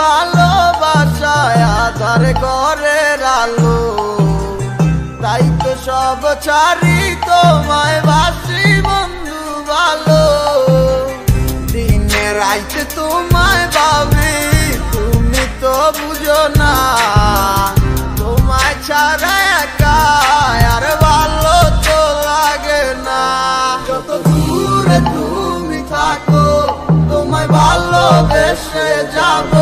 ভালোবাসায় আধার করে আলো। তাই তো সব ছাড়ি তোমায় বাসি বন্ধু ভালো। দিনে রাইতে তোমায় ভাবি, তুমি তো বুঝো না। যাব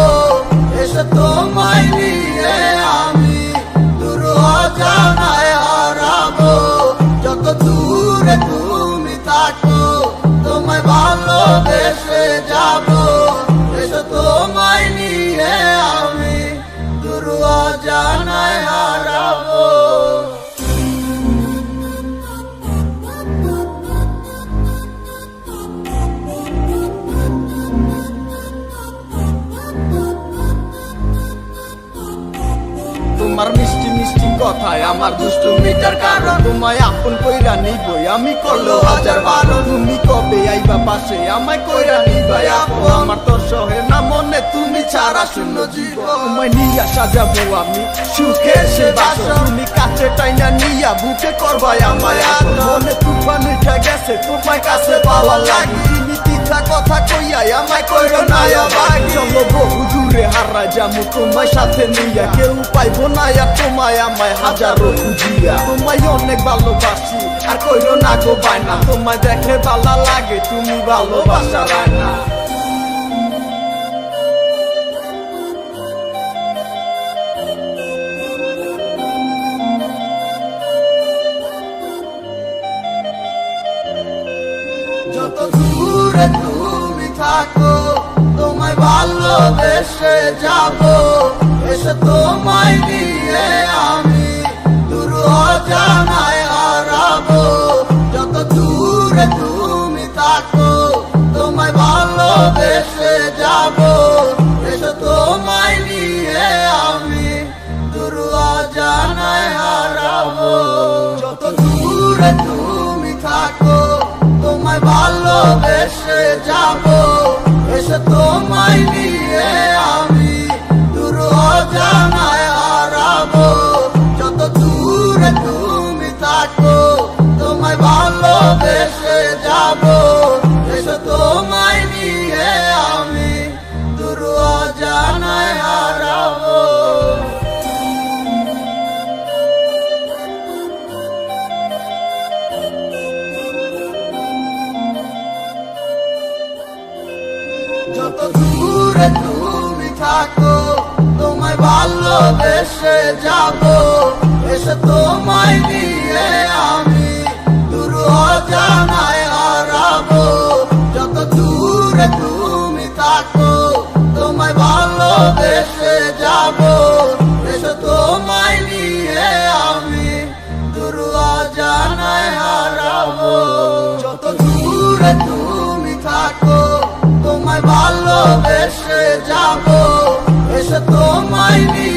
এসে তোমায় তোমার মিষ্টি মিষ্টি কথায় আমার দুষ্টু মিটার কারণ তোমায় আপন কইরা নিবই। আমি করল হাজার বারো, তুমি কবে আইবা পাশে? আমায় কইরা নিবাই আপন। আমার তোর সহে না মনে, তুমি ছাড়া শূন্য জীব তোমায় নিয়া সাজাবো আমি সুখে সে বাস তুমি কাছে টাইনা নিয়া বুকে করবাই আমায় মনে তুফান গেছে, তোমায় কাছে পাওয়া লাগে কথা কইয়াই আমায় কইরো না আবার চলো বহু দূরে হারা যামু তোমায় সাথে নিয়া। কেউ পাইবো না আর তোমায় আমায় হাজারো খুঁজিয়া। তোমায় অনেক ভালোবাসি, আর কইরো না গো তোমায় দেখে ভালো লাগে, তুমি ভালোবাসা রায় যত থাকো, তোমায় ভালোবেসে যাব। এসে তোমায় নিয়ে আমি দূর অজানায় হারাবো। যত দূরে তুমি থাকো, তোমায় ভালোবেসে যাব। এসে তোমায় নিয়ে আমি দূর অজানায় হারাবো। যত দূরে তুমি থাকো, তোমায় ভালোবেসে যাব। ভালোবেসে যাব, এসে তোমায় নিয়ে আমি দূর অজানায় হারাবো। যত দূরে তুমি থাকো, তোমায় ভালোবেসে যাব। এসে তোমায় নিয়ে আমি দূর অজানায় হারাবো। যত দূরে তুমি থাকো, তোমায় ভালোবেসে যাব। এসে তোমায় নিয়ে আমি